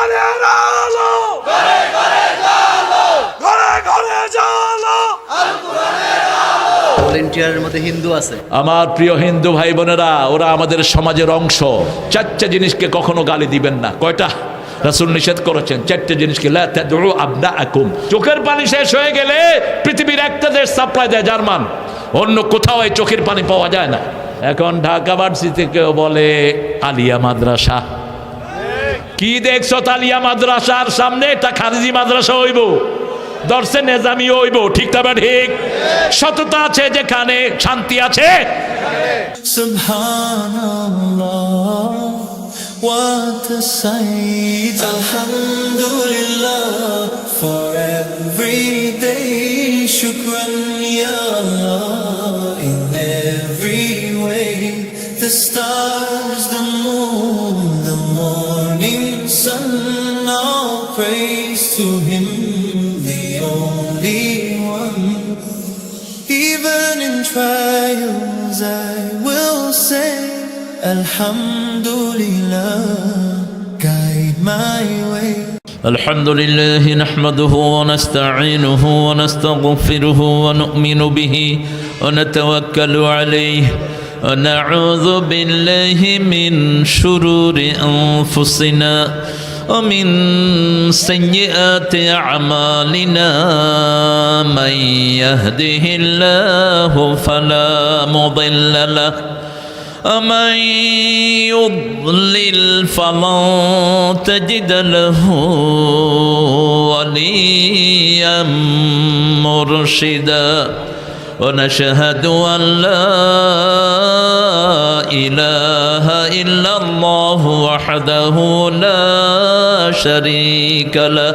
কোরআনের আলো ঘরে ঘরে জালো ভলেন্টিয়ারের মধ্যে হিন্দু আছে। আমার প্রিয় হিন্দু ভাই বোনেরা ওরা আমাদের সমাজের অংশ। চারটে জিনিসকে কখনো গালি দিবেন না। কয়টা? রাসুল নিষেধ করেছেন চারটে জিনিসকে লা তাদউ আবনাআকুম। চোখের পানি শেষ হয়ে গেলে পৃথিবীর একটা দেশ সাপ্লাই দেয় জার্মান। অন্য কোথাও এই চোখের পানি পাওয়া যায় না। এখন ঢাকা ভার্সিটি কেউ বলে আলিয়া মাদ্রাসা। কি দেখছ তালিয়া মাদ্রাসার সামনে? একটা খারিজি মাদ্রাসা হইব। দর্শে নেজামি হইব। ঠিক তবে ঠিক? সততা আছে যেখানে? শান্তি আছে? Subhanallah, what Alhamdulillah, guide my way. الحمد لله نحمده ونستعينه ونستغفره ونؤمن به ونتوكل عليه ونعوذ بالله من شرور انفسنا ومن سيئات اعمالنا من يهده الله فلا مضل له ومن يضلل فلن تجد له وليا مرشدا ونشهد ان لا اله الا الله وحده لا شريك له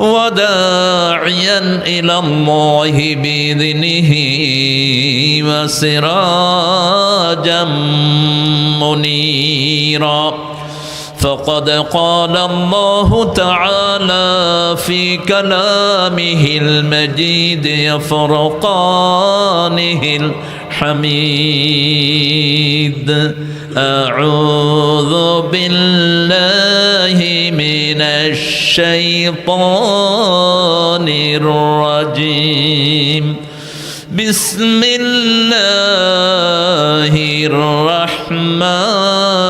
وداعيا إلى الله بإذنه وسراجا منيرا. فقد قال الله تعالى في كلامه المجيد فرقانه الحميد. أعوذ بالله من الشيطان الرجيم. بسم الله الرحمن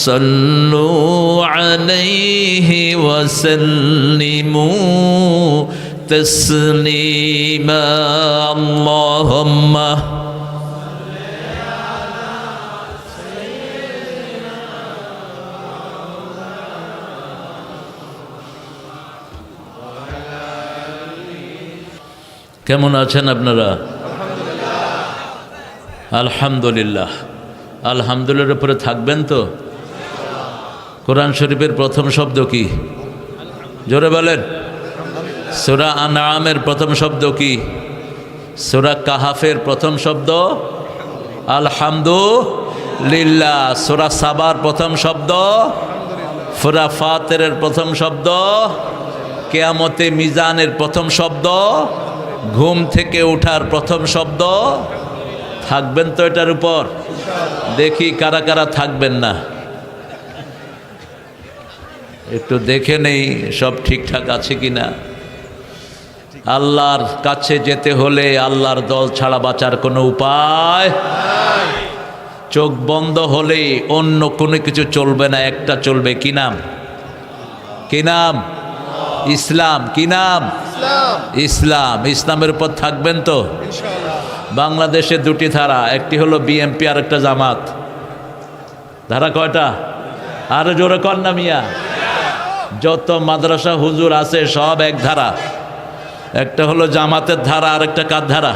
صلوا عليه وسلموا تسليما اللهم কেমন আছেন আপনারা আলহামদুলিল্লাহ আলহামদুলিল্লাহর উপরে থাকবেন তো কোরআন শরীফের প্রথম শব্দ কি? জোরে বলেন। সুরা আনামের প্রথম শব্দ কি? সুরা কাহাফের প্রথম শব্দ? আলহামদু লিল্লা সুরা সাবার প্রথম শব্দ? ফুরা ফাতের প্রথম শব্দ? কেয়ামতে মিজানের প্রথম শব্দ? ঘুম থেকে ওঠার প্রথম শব্দ? থাকবেন তো এটার উপর? দেখি কারা কারা থাকবেন না। একটু দেখে নেই সব ঠিকঠাক আছে কি না আল্লাহর কাছে যেতে হলে আল্লাহর দল ছাড়া বাঁচার কোনো উপায় চোখ বন্ধ হলে অন্য কোনো কিছু চলবে না, একটা চলবে। কি নাম? কি নাম? ইসলাম। কি নাম? ইসলাম। ইসলামের উপর থাকবেন তো? বাংলাদেশে দুটি ধারা, একটি হলো বিএমপি আর একটা জামাত। ধারা কয়টা? আর জোরে কন্যা মিয়া। যত মাদ্রাসা হুজুর আছে সব এক ধারা। একটা হলো জামাতের ধারা আর একটা কার ধারা?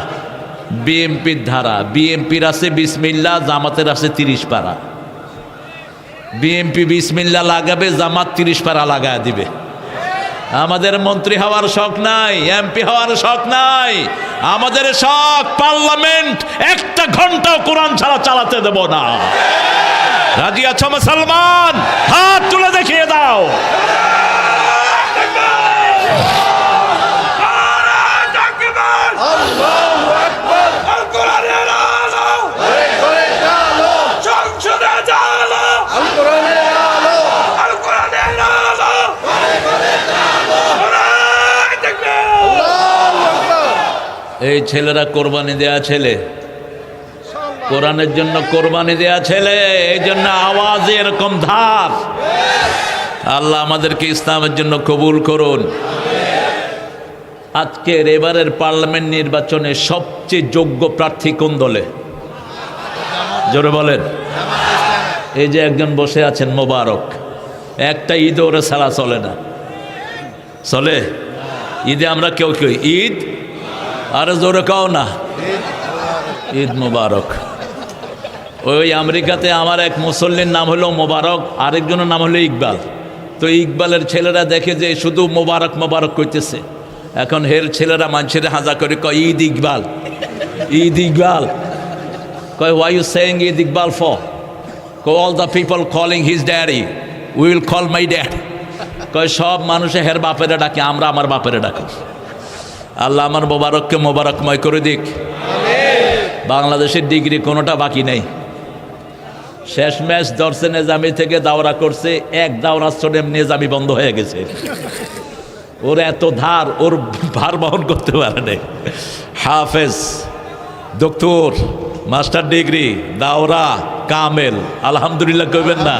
বিএমপির ধারা। বিএমপির আছে বিসমিল্লা, জামাতের আছে তিরিশ পারা। বিএমপি বিসমিল্লা লাগাবে, জামাত তিরিশ পারা লাগায় দিবে। আমাদের মন্ত্রী হওয়ার শখ নাই, এমপি হওয়ার শখ নাই। আমাদের শখ পার্লামেন্ট একটা ঘন্টাও কোরআন ছাড়া চালাতে দেব না। রাজি আছো মুসলমান? হাত তুলে দেখিয়ে দাও আল কোরআনের আলো সংসদে জালো আল কোরআনের আলো নারায়ে তাকবীর এই ছেলেরা কোরবানি দেয়া ছেলে। কোরআনের জন্য কোরবানি দেয়া ছেলে, এই জন্য আওয়াজ এরকম ধার আল্লাহ আমাদেরকে ইসলামের জন্য কবুল করুন। আজকের এবারের পার্লামেন্ট নির্বাচনে সবচেয়ে যোগ্য প্রার্থী কোন দলে? জোরে বলেন। এই যে একজন বসে আছেন, মোবারক। একটা ঈদ ওরে ছাড়া চলে না। চলে? ঈদে আমরা কেউ কেউ ঈদ আরে জোরে কাও না। ঈদ মোবারক। ওই আমেরিকাতে আমার এক মুসল্লির নাম হলো মোবারক, আরেকজনের নাম হলো ইকবাল। তো ইকবালের ছেলেরা দেখে যে শুধু মোবারক মোবারক করতেছে এখন হের ছেলেরা মানুষের হাজা করে কয়, ঈদ ইকবাল ঈদ ইকবাল। কয় why you saying Eid Iqbal for all the people calling his daddy will call my dad কয়, সব মানুষে হের বাপেরে ডাকে, আমরা আমার বাপেরে ডাকি। আল্লাহ আমার মোবারককে মোবারকময় করে দিক। বাংলাদেশের ডিগ্রি কোনোটা বাকি নেই। শেষ ম্যাচ দর্শে নেজামি থেকে দাওরা করছে, এক দাওরা চড়ে নেজামি বন্ধ হয়ে গেছে। ওর এত ধার, ওর ভার বহন করতে পারে না হাফেজ ডক্টর মাস্টার ডিগ্রি, দাওরা, কামেল, আলহামদুলিল্লাহ কইবেন না।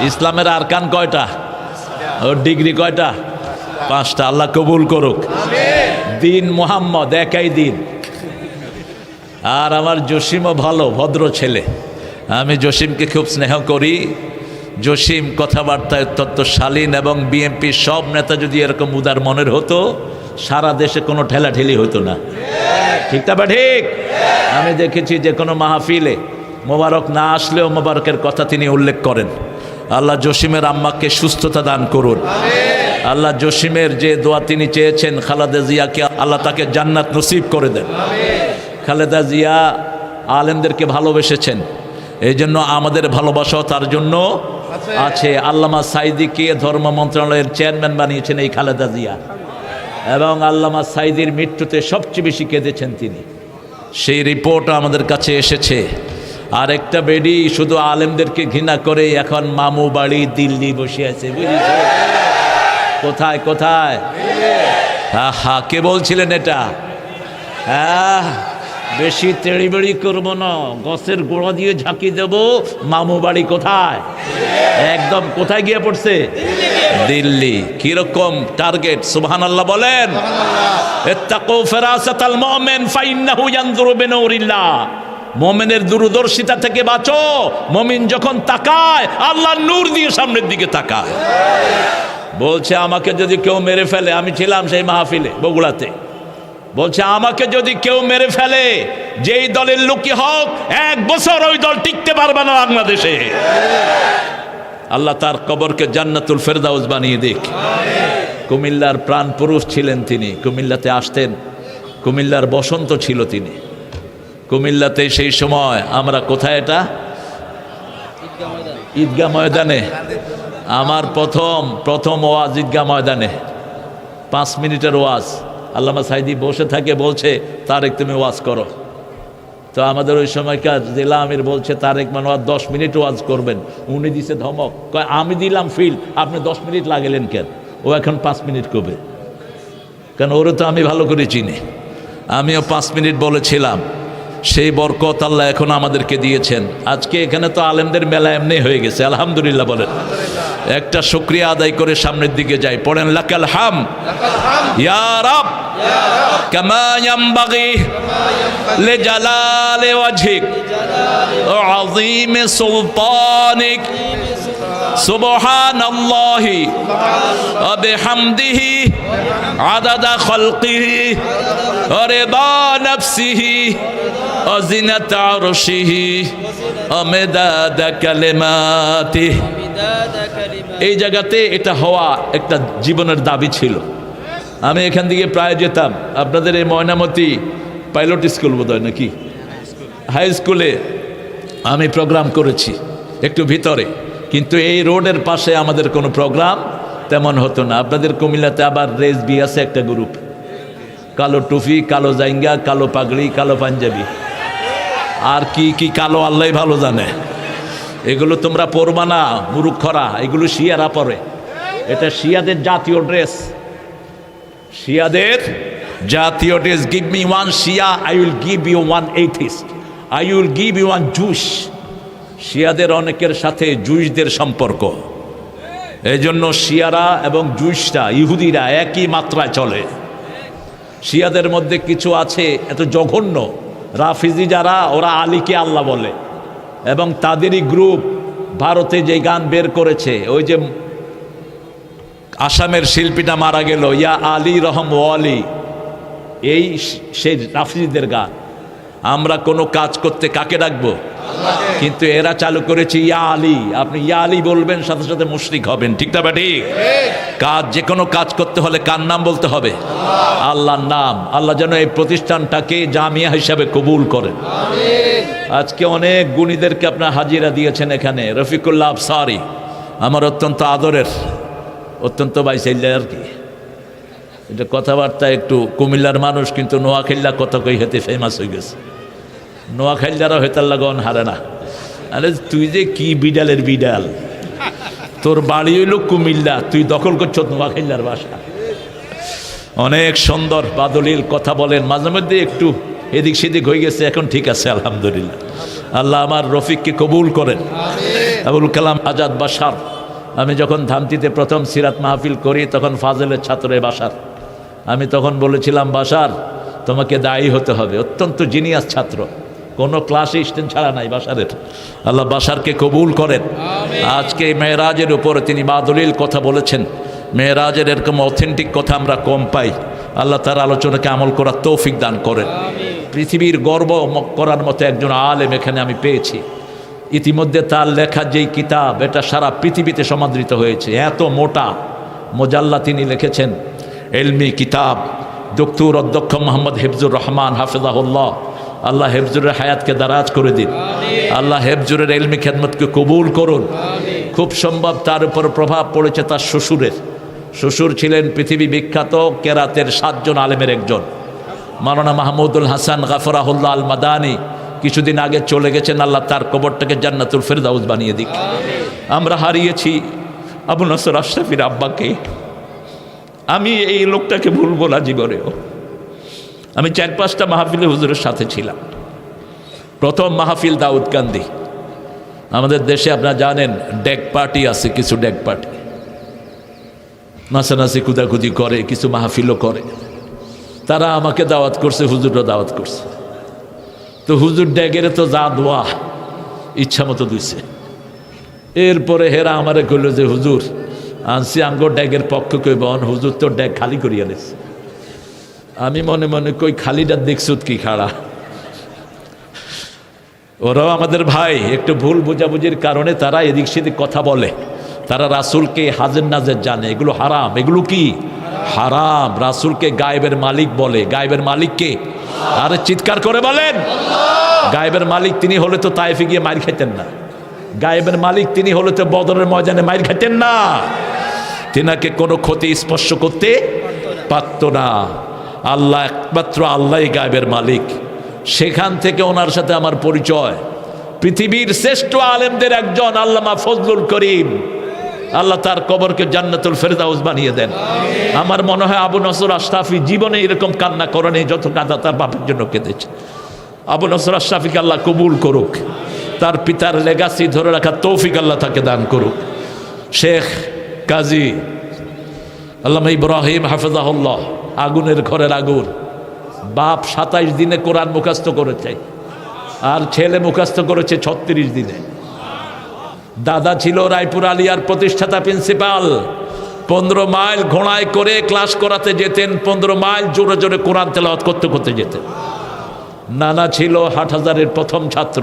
ইসলামের আরকান কয়টা? ওর ডিগ্রি কয়টা? পাঁচটা। আল্লাহ কবুল করুক। দিন মোহাম্মদ, একাই দিন। আর আমার জসিমও ভালো, ভদ্র ছেলে। আমি জসিমকে খুব স্নেহ করি। জসিম কথাবার্তায় অত্যন্ত শালীন এবং বিএনপির সব নেতা যদি এরকম উদার মনের হতো, সারা দেশে কোনো ঠেলাঠেলি হতো না। ঠিক তা ঠিক? আমি দেখেছি যে কোনো মাহফিলে মোবারক না আসলেও মোবারকের কথা তিনি উল্লেখ করেন। আল্লাহ জসিমের আম্মাকে সুস্থতা দান করুন। আল্লাহ জসিমের যে দোয়া তিনি চেয়েছেন খালাদা জিয়াকে আল্লাহ তাকে জান্নাত নসিব করে দেন। খালেদা জিয়া আলেমদেরকে ভালোবেসেছেন। এই জন্য আমাদের ভালোবাসাও তার জন্য আছে। আল্লামা সাইদিকে ধর্ম মন্ত্রণালয়ের চেয়ারম্যান বানিয়েছেন এই খালেদা জিয়া। এবং আল্লামা সাইদির মৃত্যুতে সবচেয়ে বেশি কেঁদেছেন তিনি। সেই রিপোর্ট আমাদের কাছে এসেছে। আর একটা বেডি শুধু আলেমদেরকে ঘৃণা করে এখন মামু বাড়ি দিল্লি বসে আছে বুঝেছে কোথায় কোথায়? হ্যাঁ কে বলছিলেন এটা? হ্যাঁ বেশি তেড়িবেড়ি করব না, গছের গোড়া দিয়ে ঝাঁকি দেব। মামু বাড়ি কোথায়? একদম কোথায় গিয়ে পড়ছে? দিল্লি। কীরকম টার্গেট সুবহান আল্লাহ বলেন মোমেনের দূরদর্শিতা থেকে বাঁচো। মমিন যখন তাকায়, আল্লাহ নূর দিয়ে সামনের দিকে তাকায়। বলছে, আমাকে যদি কেউ মেরে ফেলে, আমি ছিলাম সেই মাহফিলে, বগুড়াতে। বলছে, আমাকে যদি কেউ মেরে ফেলে, যেই দলের লোকই হোক, এক বছর ওই দল টিকতে পারবে না বাংলাদেশে। আল্লাহ তার কবরকে জান্নাতুল ফেরদাউজ বানিয়ে দিক। কুমিল্লার প্রাণ পুরুষ ছিলেন তিনি, কুমিল্লাতে আসতেন। কুমিল্লার বসন্ত ছিল তিনি। কুমিল্লাতে সেই সময় আমরা কোথায় এটা? ঈদগাহ ময়দানে। আমার প্রথম প্রথম ওয়াজ ঈদগাহ ময়দানে। পাঁচ মিনিটের ওয়াজ। আল্লামা সাইদি বসে থাকে, বলছে, তারেক তুমি ওয়াজ করো। তো আমাদের ওই সময়কার জেলা আমির বলছে, তারেক মানোয়ার দশ মিনিট ওয়াজ করবেন। উনি দিছে ধমক। কয়, আমি দিলাম ফিল, আপনি দশ মিনিট লাগেলেন কেন? ও এখন পাঁচ মিনিট করবে। কেন, ওরে তো আমি ভালো করে চিনি। আমিও পাঁচ মিনিট বলেছিলাম। সেই বরকত আল্লাহ এখন আমাদেরকে দিয়েছেন। আজকে এখানে তো আলেমদের মেলা এমনি হয়ে গেছে, আলহামদুলিল্লাহ বলেন। একটা শুক্রিয়া আদায় করে সামনের দিকে যাই। পড়েন লাকাল হাম। জালালে রাব। ও ইয়ামবাগি লিজালালি সুবহানাল্লাহি ওয়া বিহামদিহি আদাদা খালকিহি ওয়া রিদা নাফসিহি ওয়া জিনাতা আরশিহি ওয়া মিদাদা কালিমাতিহি এই জায়গাতে এটা হওয়া একটা জীবনের দাবি ছিল। আমি এখান থেকে প্রায় যেতাম। আপনাদের এই ময়নামতি পাইলট স্কুল বোধহয় নাকি? হাই স্কুলে আমি প্রোগ্রাম করেছি। একটু ভিতরে। কিন্তু এই রোডের পাশে আমাদের কোনো প্রোগ্রাম তেমন হতো না। আপনাদের কুমিল্লাতে আবার রেস বি আছে একটা গ্রুপ। কালো টুপি কালো জাইঙ্গা, কালো পাগড়ি, কালো পাঞ্জাবি। আর কি কি কালো আল্লাহ ভালো জানে। এগুলো তোমরা পরবা না মুরুক্ষরা এগুলো শিয়ারা পরে। এটা শিয়াদের জাতীয় ড্রেস। শিয়াদের জাতীয় dress. Give me one Shia I will give you one atheist I will give you one juice শিয়াদের অনেকের সাথে জুইসদের সম্পর্ক। এই জন্য শিয়ারা এবং জুইসরা ইহুদিরা একই মাত্রায় চলে। শিয়াদের মধ্যে কিছু আছে এত জঘন্য। রাফিজি যারা, ওরা আলীকে আল্লাহ বলে। এবং তাদেরই গ্রুপ ভারতে যে গান বের করেছে, ওই যে আসামের শিল্পীটা মারা গেল, ইয়া আলী রহম ও ওয়ালি এই সেই রাফিজিদের গান। আমরা কোনো কাজ করতে কাকে ডাকবো? কিন্তু এরা চালু করেছে ইয়া আলী আপনি ইয়া আলী বলবেন, সাথে সাথে মুশরিক হবেন। ঠিক না ঠিক কাজ যে কোনো কাজ করতে হলে কার নাম বলতে হবে? আল্লাহর নাম। আল্লাহ যেন এই প্রতিষ্ঠানটাকে জামিয়া হিসাবে কবুল করেন। আজকে অনেক গুণীদেরকে আপনার হাজিরা দিয়েছেন এখানে। রফিকুল্লাহ আফসারি আমার অত্যন্ত আদরের, অত্যন্ত বাইসাইল্লা আর কি। এটা কথাবার্তা একটু কুমিল্লার মানুষ, কিন্তু নোয়াখাইল্লা কত কই হেতে ফেমাস হয়ে গেছে। নোয়াখাইল্লারা হয়তার লাগন হারে না। আরে তুই যে কি বিডালের বিডাল? তোর বাড়ি হইল কুমিল্লা তুই দখল করছ নোয়াখাইল্লার বাসা। অনেক সুন্দর বাদলিল কথা বলেন মাঝে মধ্যে একটু এদিক সেদিক হয়ে গেছে এখন ঠিক আছে আলহামদুলিল্লাহ। আল্লাহ আমার রফিককে কবুল করেন। আবুল কালাম আজাদ বাসার আমি যখন ধামতিতে প্রথম সিরাত মাহফিল করি তখন ফাজলের ছাত্র বাসার আমি তখন বলেছিলাম বাসার তোমাকে দায়ী হতে হবে অত্যন্ত জিনিয়াস ছাত্র। কোনো ক্লাসে স্ট্যান্ড ছাড়া নাই বাসারের আল্লাহ বাসারকে কবুল করেন। আজকে মেয়েরাজের উপরে তিনি বাদলিল কথা বলেছেন। মেয়েরাজের এরকম অথেন্টিক কথা আমরা কম পাই। আল্লাহ তার আলোচনাকে আমল করার তৌফিক দান করেন। পৃথিবীর গর্ব করার মতো একজন আলেম এখানে আমি পেয়েছি। ইতিমধ্যে তার লেখা যেই কিতাব এটা সারা পৃথিবীতে সমাদৃত হয়েছে। এত মোটা। মোজাল্লা তিনি লিখেছেন এলমি কিতাব দক্তুর অধ্যক্ষ মোহাম্মদ হেফজুর রহমান হাফিজাহুল্লাহ আল্লাহ হেফজুরের হায়াতকে দারাজ করে দিন। আল্লাহ হেফজুরের এলমি খেদমতকে কবুল করুন। খুব সম্ভব তার উপর প্রভাব পড়েছে তার শ্বশুরের। শ্বশুর ছিলেন পৃথিবী বিখ্যাত কেরাতের সাতজন আলেমের একজন। মাওলানা মাহমুদুল হাসান গাফরাহুল্লাহ আল মাদানি কিছুদিন আগে চলে গেছেন আল্লাহ তার কবরটাকে জান্নাতুল ফেরদাউস বানিয়ে দিক। আমরা হারিয়েছি আবু নসর আশরাফির আব্বাকে। আমি এই লোকটাকে ভুলবো না জীবনেও। আমি চার পাঁচটা মাহফিলে হুজুরের সাথে ছিলাম। প্রথম মাহফিল দাউদ কান্দি। আমাদের দেশে আপনারা জানেন, ডেক পার্টি আছে, কিছু ডেক পার্টি। নাচানাচি, কুদাকুদি করে, কিছু মাহফিলও করে। তারা আমাকে দাওয়াত করছে, হুজুররা দাওয়াত করছে। তো হুজুর ড্যাগের তো যা দোয়া, ইচ্ছা মতো দিছে। এরপরে হেরা আমারে কইল যে, হুজুর আনসি আঙ্গ ড্যাগের পক্ষ কইব, অন হুজুর তো ড্যাগ খালি করিয়া নিছে আমি মনে মনে কই, খালিটা দেখছুত কি খাড়া? ওরাও আমাদের ভাই, একটু ভুল বোঝাবুঝির কারণে তারা এদিক সেদিক কথা বলে। তারা রাসুলকে হাজের নাজের জানে। এগুলো হারাম। এগুলো কি? হারাম। রাসুলকে গায়েবের মালিক বলে। গায়েবের মালিককে আরে চিৎকার করে বলেন। গায়েবের মালিক তিনি হলে তো তাইফে গিয়ে মার খেতেন না। গায়েবের মালিক তিনি হলে তো বদরের ময়দানে মার খেতেন না। তিনাকে কোনো ক্ষতি স্পর্শ করতে পারত না। আল্লাহ একমাত্র আল্লাহ গায়েবের মালিক। সেখান থেকে ওনার সাথে আমার পরিচয়। পৃথিবীর শ্রেষ্ঠ আলেমদের একজন আল্লামা ফজলুল করিম। আল্লাহ তার কবরকে জান্নাতুল ফেরদাউস বানিয়ে দেন। আমার মনে হয় আবু নসর আশরাফি জীবনে এরকম কান্না করেনি যত কাঁদা তার বাপের জন্য কেঁদেছে। আবু নসর আশরাফিকে আল্লাহ কবুল করুক। তার পিতার লেগাসি ধরে রাখার তৌফিক আল্লাহ তাকে দান করুক। শেখ কাজী আল্লামা ইব্রাহিম হাফেজাহুল্লাহ আগুনের ঘরের আগুন। বাপ সাতাইশ দিনে কোরআন মুখাস্ত করেছে, আর ছেলে মুখাস্ত করেছে ছত্রিশ দিনে। দাদা ছিল রায়পুর আলিয়ার প্রতিষ্ঠাতা প্রিন্সিপাল। পনেরো মাইল ঘোড়ায় করে ক্লাস করাতে যেতেন, পনেরো মাইল জোরে জোরে কোরআন তেলাওয়াত করতে করতে যেতেন। নানা ছিল হাটহাজারের প্রথম ছাত্র,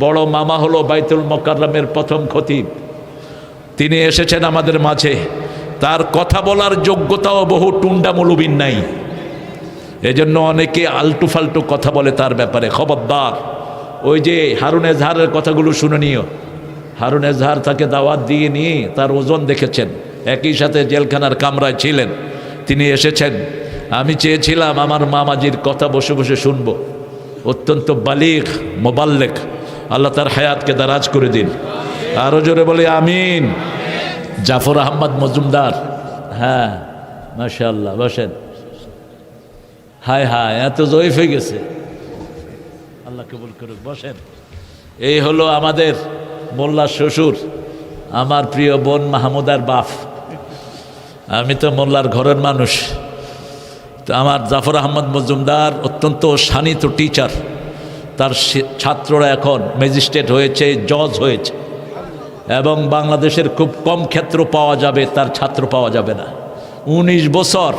বড় মামা হলো বাইতুল মোকাররমের প্রথম খতিব। তিনি এসেছেন আমাদের মাঝে। তার কথা বলার যোগ্যতাও বহু টুন্ডা মৌলবীর নাই। এজন্য অনেকে আলটু ফালটু কথা বলে তার ব্যাপারে। খবরদার, ওই যে হারুন এজহারের কথাগুলো শুনে নিও। হারুন এজহার তাকে দাওয়াত দিয়ে নিয়ে তার ওজন দেখেছেন। একই সাথে জেলখানার কামরায় ছিলেন। তিনি এসেছেন। আমি চেয়েছিলাম আমার মামাজির কথা বসে বসে শুনব। অত্যন্ত বালিক মোবাল্লেক। আল্লাহ তার হায়াতকে দারাজ করে দিন। আরও জোরে বলে, আমিন। জাফর আহমদ মজুমদার। হ্যাঁ মাশাল্লাহ বসেন। হায় হায়, এত জয়ীফ হয়ে গেছে। আল্লাহ কবুল করুক, বসেন। এই হলো আমাদের মোল্লা শ্বশুর, আমার প্রিয় বোন মাহমুদার বাপ। আমি তো মোল্লার ঘরের মানুষ। তো আমার জাফর আহমদ মজুমদার অত্যন্ত শানিত টিচার তার ছাত্ররা এখন ম্যাজিস্ট্রেট হয়েছে জজ হয়েছে। এবং বাংলাদেশের খুব কম ক্ষেত্র পাওয়া যাবে, তার ছাত্র পাওয়া যাবে না। উনিশ বছর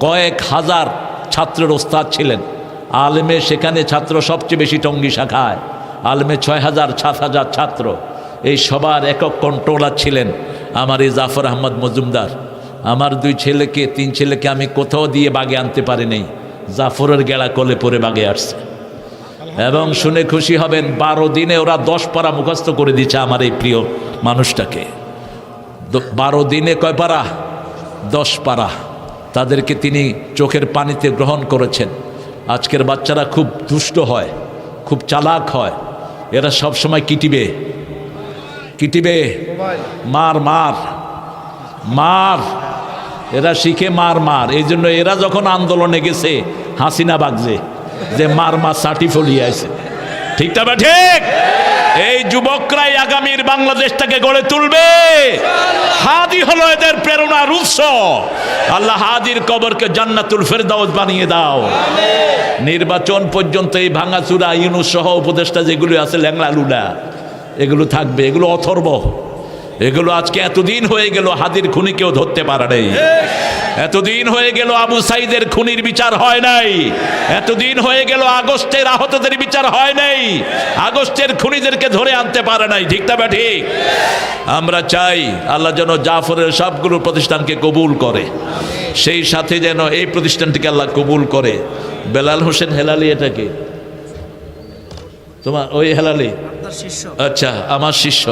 কয়েক হাজার ছাত্রের ওস্তাদ ছিলেন। আলমে সেখানে ছাত্র সবচেয়ে বেশি টঙ্গি শাখায়, আলমে ছয় হাজার, সাত হাজার ছাত্র। এই সবার একক কন্ট্রোলার ছিলেন আমার এই জাফর আহমদ মজুমদার। আমার দুই ছেলেকে, তিন ছেলেকে আমি কোথাও দিয়ে বাগে আনতে পারি নাই জাফরের গেড়া কোলে পরে বাগে আসছে। এবং শুনে খুশি হবেন, বারো দিনে ওরা দশ পারা মুখস্থ করে দিচ্ছে আমার এই প্রিয় মানুষটাকে। বারো দিনে কয় পারা? দশ পারা। তাদেরকে তিনি চোখের পানিতে গ্রহণ করেছেন। আজকের বাচ্চারা খুব দুষ্ট হয়, খুব চালাক হয়। এরা সব সময় কিটিবে কিটিবে মার মার মার। এরা শিখে মার মার। এই জন্য এরা যখন আন্দোলনে গেছে, হাসিনা বাগজে যে মার মার সাটি ফলিয়ে আছে ঠিক তবে ঠিক? এই যুবকরাই আগামীর বাংলাদেশটাকে গড়ে তুলবে। হাদি হলো এদের প্রেরণার উৎস। আল্লাহ হাদির কবরকে জান্নাতুল ফেরদাউস বানিয়ে দাও। নির্বাচন পর্যন্ত এই ভাঙাচুরা, ইউনুস সহ উপদেষ্টা যেগুলো আছে ল্যাংলা লুলা এগুলো থাকবে, এগুলো অথর্ব। এগুলো আজকে এতদিন হয়ে গেল হাদির খুনি কেউ ধরতে পারে নাই। এতদিন হয়ে গেল আবু সাইদের খুনির বিচার হয় নাই। এতদিন হয়ে গেল আগস্টের আহতদের বিচার হয় নাই। আগস্টের খুনিদেরকে ধরে আনতে পারে নাই ঠিক না ঠিক? আমরা চাই আল্লাহ যেন জাফরের সবগুলো প্রতিষ্ঠানকে কবুল করে। সেই সাথে যেন এই প্রতিষ্ঠানটিকে আল্লাহ কবুল করে। বেলাল হোসেন হেলালি এটাকে? তোমার ওই হেলালি? আচ্ছা আমার শিষ্য।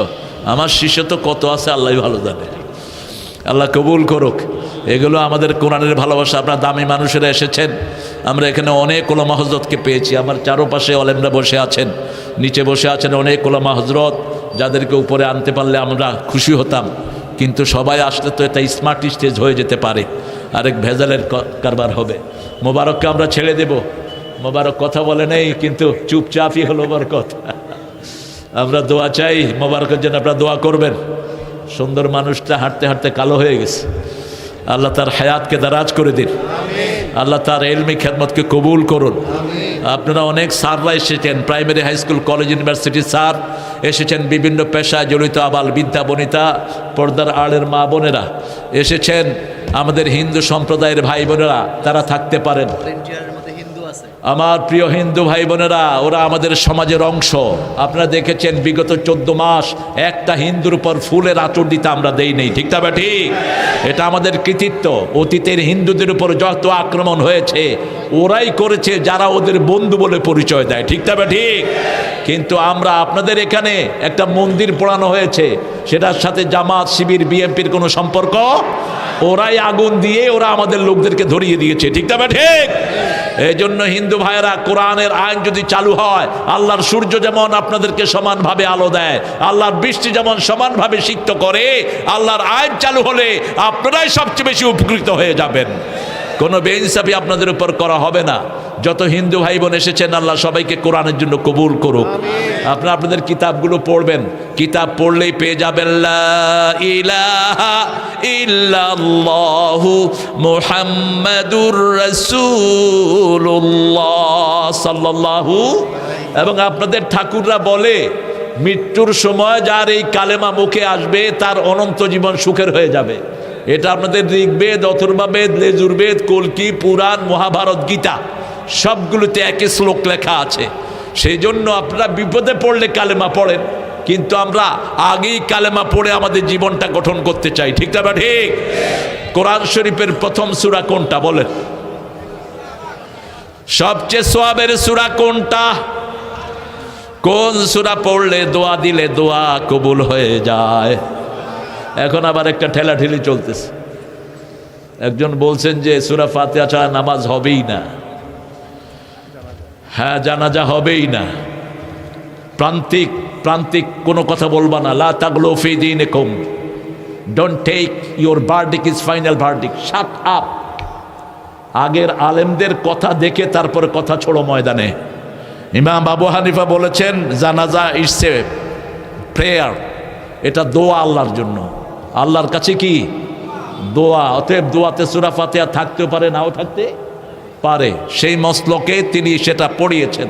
আমার শিষ্য তো কত আছে আল্লাহ ভালো জানে। আল্লাহ কবুল করুক। এগুলো আমাদের কোরআনের ভালোবাসা। আপনার দামি মানুষেরা এসেছেন। আমরা এখানে অনেক ওলামা হজরতকে পেয়েছি। আমার চারোপাশে অলেমরা বসে আছেন। নিচে বসে আছেন অনেক ওলামা হজরত যাদেরকে উপরে আনতে পারলে আমরা খুশি হতাম। কিন্তু সবাই আসলে তো এটা স্মার্ট স্টেজ হয়ে যেতে পারে। আরেক ভেজালের কারবার হবে। মোবারককে আমরা ছেড়ে দেব। মোবারক কথা বলে নেই, কিন্তু চুপচাপই হলো বরকত। আমরা দোয়া চাই, মোবারকের জন্য আপনারা দোয়া করবেন। সুন্দর মানুষটা হাঁটতে হাঁটতে কালো হয়ে গেছে। আল্লাহ তার হায়াতকে দারাজ করে দিন। আল্লাহ তার এলমি খেদমতকে কবুল করুন। আপনারা অনেক স্যাররা এসেছেন, primary high school, college university sir এসেছেন, বিভিন্ন পেশায় জড়িত আবাল, বিদ্যা, বনিতা, পর্দার আড়ের মা বোনেরা এসেছেন। আমাদের হিন্দু সম্প্রদায়ের ভাই বোনেরা, তারা থাকতে পারেন। আমার প্রিয় হিন্দু ভাই বোনেরা, ওরা আমাদের সমাজের অংশ। আপনারা দেখেছেন বিগত চোদ্দ মাস একটা হিন্দুর উপর ফুলের আচর দিতে আমরা দেই নেই। ঠিক তবে ঠিক? এটা আমাদের কৃতিত্ব। অতীতের হিন্দুদের উপর যত আক্রমণ হয়েছে, ওরাই করেছে যারা ওদের বন্ধু বলে পরিচয় দেয়। ঠিক তবে ঠিক? কিন্তু আমরা আপনাদের এখানে একটা মন্দির পোড়ানো হয়েছে। সেটার সাথে জামাত, শিবির, বিএনপির কোনো সম্পর্ক ওরাই আগুন দিয়ে ওরা আমাদের লোকদেরকে ধরিয়ে দিয়েছে। ঠিক তবে ঠিক? এই জন্য হিন্দু ভাইয়েরা, কোরআনের আইন যদি চালু হয়, আল্লাহর সূর্য যেমন আপনাদেরকে সমানভাবে আলো দেয়, আল্লাহর বৃষ্টি যেমন সমানভাবে সিক্ত করে, আল্লাহর আইন চালু হলে আপনারাই সবচেয়ে বেশি উপকৃত হয়ে যাবেন। কোনো বেইনসাফি আপনাদের উপর করা হবে না। যত হিন্দু ভাই বোন এসেছেন, আল্লাহ সবাইকে কোরআনের জন্য কবুল করুক। আপনারা আপনাদের কিতাবগুলো পড়বেন। কিতাব পড়লেই পেয়ে যাবেন সাল্লাল্লাহু এবং আপনাদের ঠাকুররা বলে, মৃত্যুর সময় যার এই কালেমা মুখে আসবে, তার অনন্ত জীবন সুখের হয়ে যাবে। এটা আপনাদের ঋগ্বেদ, অথর্বাবেদ, লেজুরবেদ, কলকি, পুরাণ, মহাভারত, গীতা, সবগুলোতে একই শ্লোক লেখা আছে। সেই জন্য আপনারা বিপদে পড়লে কালেমা পড়েন, কিন্তু আমরা আগেই কালেমা পড়ে আমাদের জীবনটা গঠন করতে চাই। ঠিক বা ঠিক? কোরআন শরীফের প্রথম সূরা কোনটা বলেন? সবচেয়ে সোয়াবের সূরা কোনটা? কোন সূরা পড়লে দোয়া দিলে দোয়া কবুল হয়ে যায়? এখন আবার একটা ঠেলাঠেলি চলতেছে। একজন বলছেন যে, সুরা ফাতেহা ছাড়া নামাজ হবেই না। হ্যাঁ জানাজা হবেই না। প্রান্তিক প্রান্তিক কোনো কথা বলবা না। লা তাগলো ফি দিন কম don't take your verdict is final verdict shut up আগের আলেমদের কথা দেখে তারপরে কথা ছোড়ো ময়দানে। ইমাম আবু হানিফা বলেছেন, জানাজা ইটস এ প্রেয়ার এটা দোয়া আল্লাহর জন্য। আল্লাহর কাছে কি? দোয়া। অতএব দোয়াতে সুরা ফাতেহা থাকতেও পারে নাও থাকতে পারে। সেই মসলকে তিনি সেটা পড়িয়েছেন।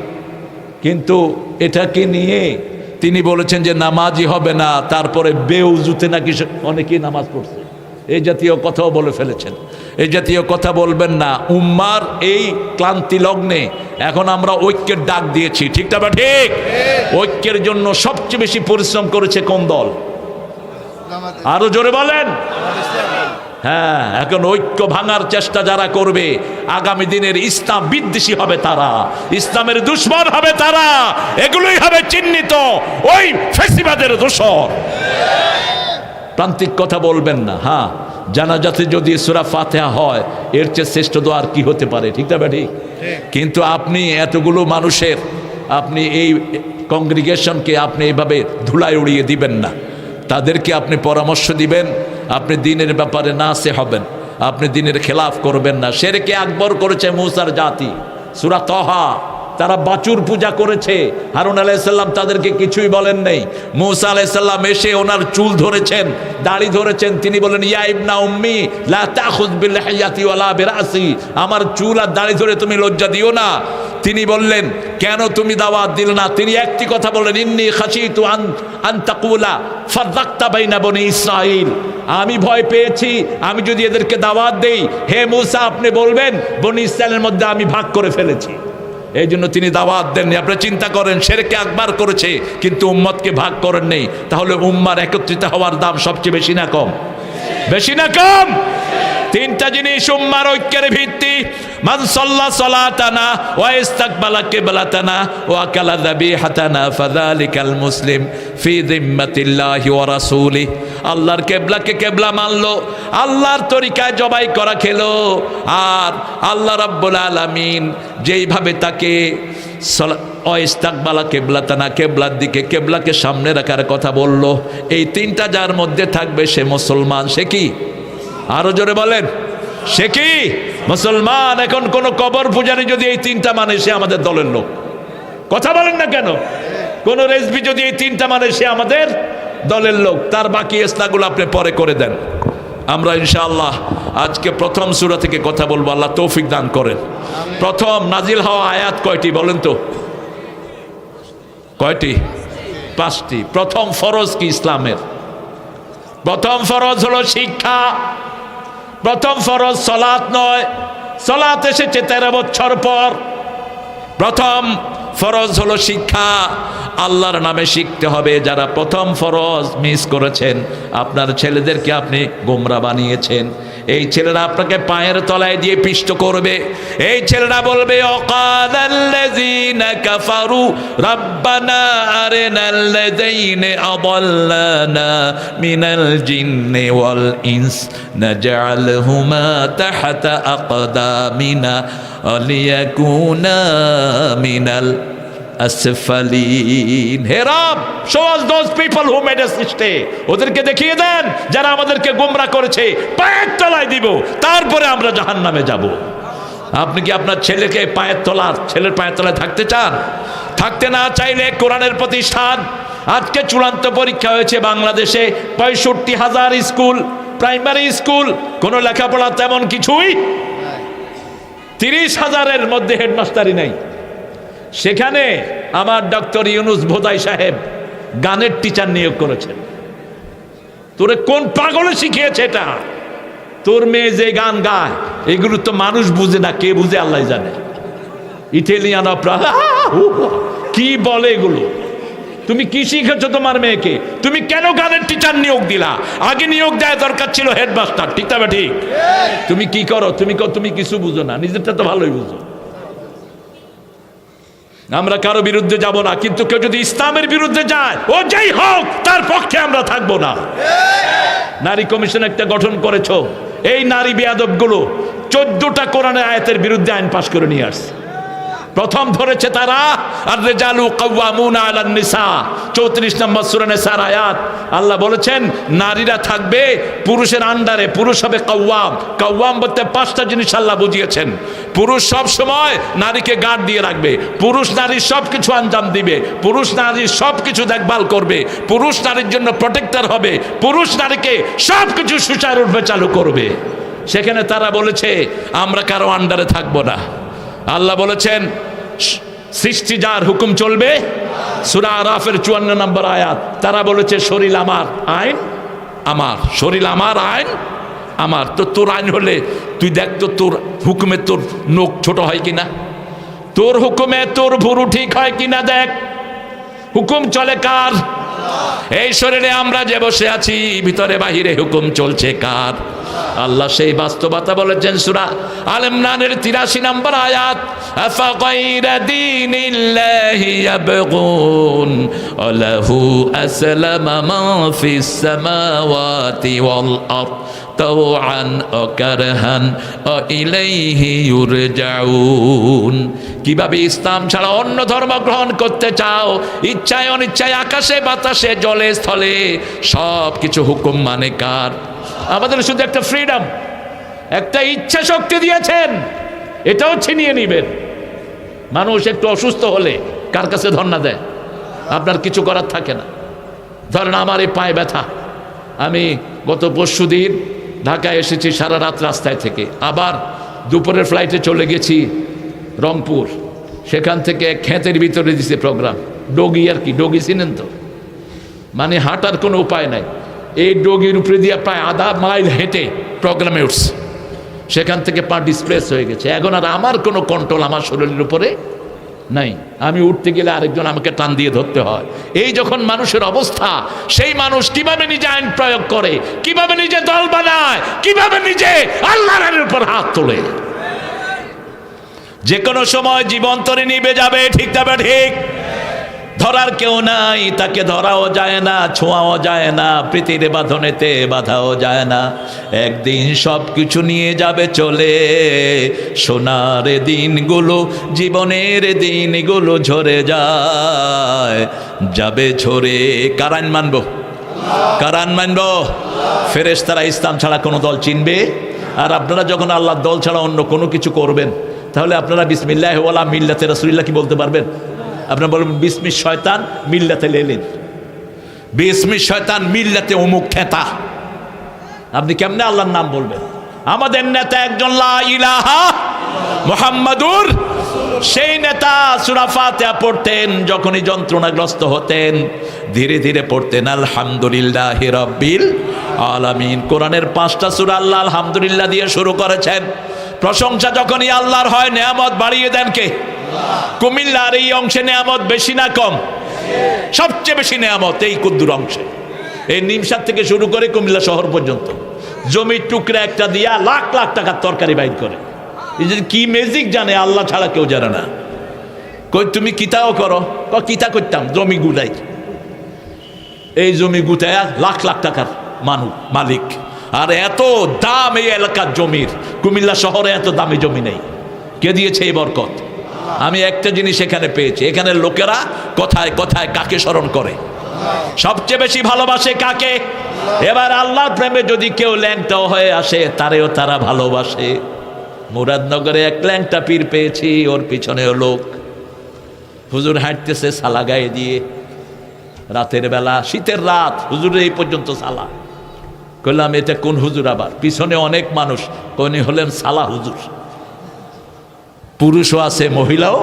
কিন্তু এটাকে নিয়ে তিনি বলেছেন যে নামাজই হবে না তারপরে বেউজুতে নাকি অনেকেই নামাজ পড়ছে। এই জাতীয় কথাও বলে ফেলেছেন। এই জাতীয় কথা বলবেন না। উম্মার এই ক্লান্তি লগ্নে এখন আমরা ঐক্যের ডাক দিয়েছি। ঠিক না বা ঠিক। ঐক্যের জন্য সবচেয়ে বেশি পরিশ্রম করেছে কোন দল? আরও জোরে বলেন। হ্যাঁ এখন ঐক্য ভাঙার চেষ্টা যারা করবে আগামী দিনের ইসলাম বিদ্বেষী হবে তারা ইসলামের দুশ্মন হবে তারা এগুলোই হবে চিহ্নিত ওই ফেসিবাদের দোষর। প্রান্তিক কথা বলবেন না হ্যাঁ জানাজাতে যদি সুরা ফাতেহা হয় এর চেয়ে শ্রেষ্ঠ দোয়া আর কি হতে পারে ঠিক না ঠিক? কিন্তু আপনি এতগুলো মানুষের আপনি এই কংগ্রিগেশনকে আপনি এইভাবে ধুলায় উড়িয়ে দিবেন না। তাদেরকে আপনি পরামর্শ দিবেন, আপনি দিনের ব্যাপারে না সে হবেন, আপনি দিনের খেলাফ করবেন না। সেরেকে আকবর করেছে মুসার জাতি, সুরা তহা। তারা বাচুর পূজা করেছে। হারুন আলাইসাল্লাম তাদেরকে কিছুই বলেন নেই। মৌসা আলাইসাল্লাম এসে ওনার চুল ধরেছেন, দাড়ি ধরেছেন। তিনি বলেন, ইয়া ইবনা উম্মি, লা তাখুয বিল হায়াতি ওয়ালা বিরাসি। আমার চুল আর দাড়ি ধরে তুমি লজ্জা দিও না। তিনি বললেন, কেন তুমি দাওয়াত দিলে না? তিনি একটি কথা বললেন, ইন্নি খাসিতু আন আন তাকুলা ফাদাক্তা বাইনা বনি ইসরাইল আমি ভয় পেয়েছি, আমি যদি এদেরকে দাওয়াত দেই, হে মুসা, আপনি বলবেন, বনি ইসরায়েলের মধ্যে আমি ভাগ করে ফেলেছি। এই জন্য তিনি দাওয়াত দেননি। আপনি চিন্তা করেন সেরেকে একবার করেছে, কিন্তু উম্মতকে ভাগ করেন নেই। তাহলে উম্মার একত্রিত হওয়ার দাম সবচেয়ে বেশি না কম? বেশি না কম? তিনটা জিনিস উম্মার ঐক্যের ভিত্তি। মান সাল্লা সালাতানা ওয়া ইস্তাকবালা কিবলাতানা ওয়া কালা যাবিহাতানা ফাযালিকাল মুসলিম ফি যিম্মাতিল্লাহি ওয়া রাসূলি আল্লাহর কেবলাকে কেবলা মানলো, আল্লাহর তরিকায় জবাই করা খেলো। আর আল্লাহ রাব্বুল আলামিন যেইভাবে তাকে সলা- অইস্তাকবালা কেবলাতানা কেবলার দিকে, কেবলাকে সামনে রাখার কথা বলল। এই তিনটা যার মধ্যে থাকবে সে মুসলমান, সে কি? আরও জোরে বলেন, সে কি? মুসলমান, এখন কোন কবর পূজারি যদি এই তিনটা মানে সে আমাদের দলের লোক। কথা বলেন না কেন? কোন রেসবি যদি এই তিনটা মানে সে আমাদের দলের লোক। তার বাকি ইসলাগুলো আপনি পরে করে দেন। আমরা ইনশাআল্লাহ আজকে প্রথম সূরা থেকে কথা বলব, আল্লাহ তৌফিক দান করেন। প্রথম নাজিল হওয়া আয়াত কয়টি বলেন তো? কয়টি? পাঁচটি। প্রথম ফরজ কি ইসলামের? প্রথম ফরজ হলো শিক্ষা। প্রথম ফরজ সলাত নয়। সলাত এসেছে তেরো বছর পর। প্রথম ফরজ হলো শিক্ষা। আল্লাহর নামে শিখতে হবে যারা প্রথম ফরজ মিস করেছেন। আপনার ছেলেদেরকে আপনি গোমরা বানিয়েছেন। এই ছেলেরা আপনাকে পায়ের তলায় দিয়ে পিষ্ট করবে। এই ছেলেরা বলবে, অকাদাল্লাযীনা কাফারু, রাব্বানা আরিনাল্লাযীনা আদাল্লানা মিনাল জিন্নি ওয়াল ইনস, নাজআলহুমা তাহতা আকদামিনা লিয়াকুনা মিনাল আসফালিন হে রব those people who made us stay ওদেরকে দেখিয়ে দেন যারা আমাদেরকে গোমরা করেছে। পায়ের তলায় দিব, তারপরে আমরা জাহান্নামে যাব। আপনি কি আপনার ছেলেকে পায়ের তলার, ছেলের পায়ের তলায় থাকতে চান? থাকতে না চাইলে কোরআনের প্রতিষ্ঠান। আজকে চূড়ান্ত পরীক্ষা হয়েছে বাংলাদেশে, পঁয়ষট্টি হাজার স্কুল, প্রাইমারি স্কুল, কোনো লেখাপড়া তেমন কিছুই তিরিশ হাজারের মধ্যে হেডমাস্টারই নাই। সেখানে আমার ডক্টর ইউনুস ভোদাই সাহেব গানের টিচার নিয়োগ করেছেন। তোরে কোন পাগলে শিখিয়েছে এটা? তোর মেয়ে যে গান গায় এগুলো তো মানুষ বুঝে না কে বুঝে আল্লাহ জানে। ইটালিয়ান অপরা কি বলে এগুলো? তুমি কি শিখেছো তোমার মেয়েকে? তুমি কেন গানের টিচার নিয়োগ দিলা? আগে নিয়োগ দেওয়া দরকার ছিল হেডমাস্টার ঠিক তবে ঠিক? তুমি কি করো? তুমি তুমি কিছু বুঝো না নিজেরটা তো ভালোই বুঝো। আমরা কারও বিরুদ্ধে যাব না, কিন্তু কেউ যদি ইসলামের বিরুদ্ধে যায়, ও যেই হোক, তার পক্ষে আমরা থাকব না। নারী কমিশন একটা গঠন করেছ, এই নারী বেয়াদবগুলো চোদ্দটা কোরআনের আয়াতের বিরুদ্ধে আইন পাশ করে নিয়ে আসছে। প্রথম ধরেছে তারা আর রেজালু কাওয়ামুনা আলান নিসা। 34 নম্বর সূরা নিসার আয়াত। আল্লাহ বলেছেন, নারীরা থাকবে পুরুষের আন্ডারে, পুরুষ হবে কাওয়াম। কাওয়াম বলতে পাঁচটা জিনিস আল্লাহ বুঝিয়েছেন। পুরুষ সব সময় নারীকে গার্ড দিয়ে রাখবে। পুরুষ নারী সব কিছু আঞ্জাম দিবে। পুরুষ নারী সব কিছু দেখভাল করবে। পুরুষ নারীর জন্য প্রোটেক্টর হবে। পুরুষ নারীকে সব কিছু সুচারুরূপে চালু করবে। সেখানে তারা বলেছে, আমরা কারও আন্ডারে থাকব না। আল্লাহ বলেছেন সৃষ্টি যার হুকুম চলবে, সুরা আরাফের চুয়ান্ন নম্বর আয়াত, তারা বলেছে, শরীর আমার, আইন আমার, শরীর আমার, আইন আমার। তো তোর আইন হলে তুই দেখ তো তোর হুকুমে তোর নোখ ছোট হয় কিনা, তোর হুকুমে তোর ভুরু ঠিক হয় কিনা দেখ। হুকুম চলে কার? এই শরীরে আমরা যে বসে আছি, ভিতরে বাহিরে হুকুম চলছে কার? আল্লাহ সেই বাস্তবতা বলেছেন সুরা আল ইমরানের তিরাশি নম্বর আয়াত আলাহু আসলামা ফিস সামাওয়াতি ওয়াল আরদ। طوعا وكرها وإليه يرجعون কিভাবে ইসলাম ছাড়া অন্য ধর্ম গ্রহণ করতে চাও ইচ্ছায় অনিচ্ছায় আকাশে বাতাসে জলে স্থলে সব কিছু হুকুম মানে কার আমাদের শুধু একটা ফ্রিডম একটা ইচ্ছা শক্তি দিয়েছেন এটাও ছিনিয়ে নিবেন মানুষ একটু অসুস্থ হলে কার কাছে ধর্ণা দেয় আপনার কিছু করার থাকে না ধরেন আমার এই পায়ে ব্যথা আমি গত পরশু দিন ঢাকায় এসেছি সারা রাত রাস্তায় থেকে। আবার দুপুরের ফ্লাইটে চলে গেছি রংপুর। সেখান থেকে খেতের ভিতরে দিছে প্রোগ্রাম ডগি আর কি, ডগি চিনেন তো? মানে হাঁটার কোনো উপায় নাই। এই ডগির উপরে দিয়ে প্রায় আধা মাইল হেঁটে প্রোগ্রামে উঠছে। সেখান থেকে পা ডিসপ্লেস হয়ে গেছে। এখন আর আমার কোনো কন্ট্রোল আমার শরীরের উপরে নাই। আমি উঠতে গেলে আরেকজন আমাকে টান দিয়ে ধরতে হয়। এই যখন মানুষের অবস্থা, সেই মানুষ কীভাবে নিজে আইন প্রয়োগ করে, কীভাবে নিজে দল বানায়, কীভাবে নিজে আইনের উপর হাত তোলে। যে কোনো সময় জীবন তরে নিবে যাবে, ঠিক যাবে ঠিক। ধরার কেউ নাই, তাকে ধরাও যায় না, ছোঁয়াও যায় না, প্রীতির বাঁধনেতে বাধাও যায় না। একদিন সব কিছু নিয়ে যাবে চলে, সোনার দিনগুলো, জীবনের দিনগুলো ঝরে যায়। যাবে ঝরে কারান মানব? কারান মানব? ফেরেস তারা ইসলাম ছাড়া কোনো দল চিনবে? আর আপনারা যখন আল্লাহর দল ছাড়া অন্য কোনো কিছু করবেন, তাহলে আপনারা বিসমিল্লাহ ওয়ালা মিল্লাতে রাসূলুল্লাহ কি বলতে পারবেন? আপনারা বলবেন বিসমি শয়তান মিল্লাতে লেলেন। বিসমি শয়তান মিল্লাতে অমুক খেতা। আপনি কেমনে আল্লাহর নাম বলবেন? আমাদের নেতা একজন ইলাহা মোহাম্মদুর। সেই নেতা সুরা ফাতিহা পড়তেন, যখনই যন্ত্রণাগ্রস্ত হতেন, ধীরে ধীরে পড়তেন, আলহামদুলিল্লাহ রব্বিল আলামিন। কোরআনের পাঁচটা সুরা আল্লাহ আলহামদুলিল্লাহ দিয়ে শুরু করেছেন। প্রশংসা যখনই আল্লাহর হয়, নেয়ামত বাড়িয়ে দেন কে? কুমিল্লার এই অংশে নেয়ামত বেশি না কম? সবচেয়ে বেশি নেয়ামত এই কুদ্দুর অংশে। এই নিমসার থেকে শুরু করে কুমিল্লা শহর পর্যন্ত। জমির টুকরা একটা দিয়া লাখ লাখ টাকার তরকারি বাইর করে। কি ম্যাজিক জানে, আল্লাহ ছাড়া কেউ জানে না। কই, তুমি কিতাও করো? ক কিতা করতাম? জমি গুলাই এই জমি গুতায় লাখ লাখ টাকার মানুষ মালিক। আর এত দাম এই এলাকার জমির। কুমিল্লা শহরে এত দামি জমি নেই। কে দিয়েছে এই বরকত? আমি একটা জিনিস এখানে পেয়েছি। এখানে লোকেরা কথায় কথায় কাকে স্মরণ করে? সবচেয়ে বেশি ভালোবাসে কাকে? এবার আল্লাহর প্রেমে যদি কেউ ল্যাংটাও হয়ে আসে, তারেও তারা ভালোবাসে। মুরাদনগরে এক ল্যাংটা পীর পেয়েছি, ওর পিছনেও লোক। হুজুর হাঁটতেছে সালা গায়ে দিয়ে। রাতের বেলা, শীতের রাত হুজুরের এই পর্যন্ত সালা। কইলাম, এটা কোন হুজুর আবার? পিছনে অনেক মানুষ। কোনি হলেন সালা হুজুর। পুরুষও আছে মহিলাও?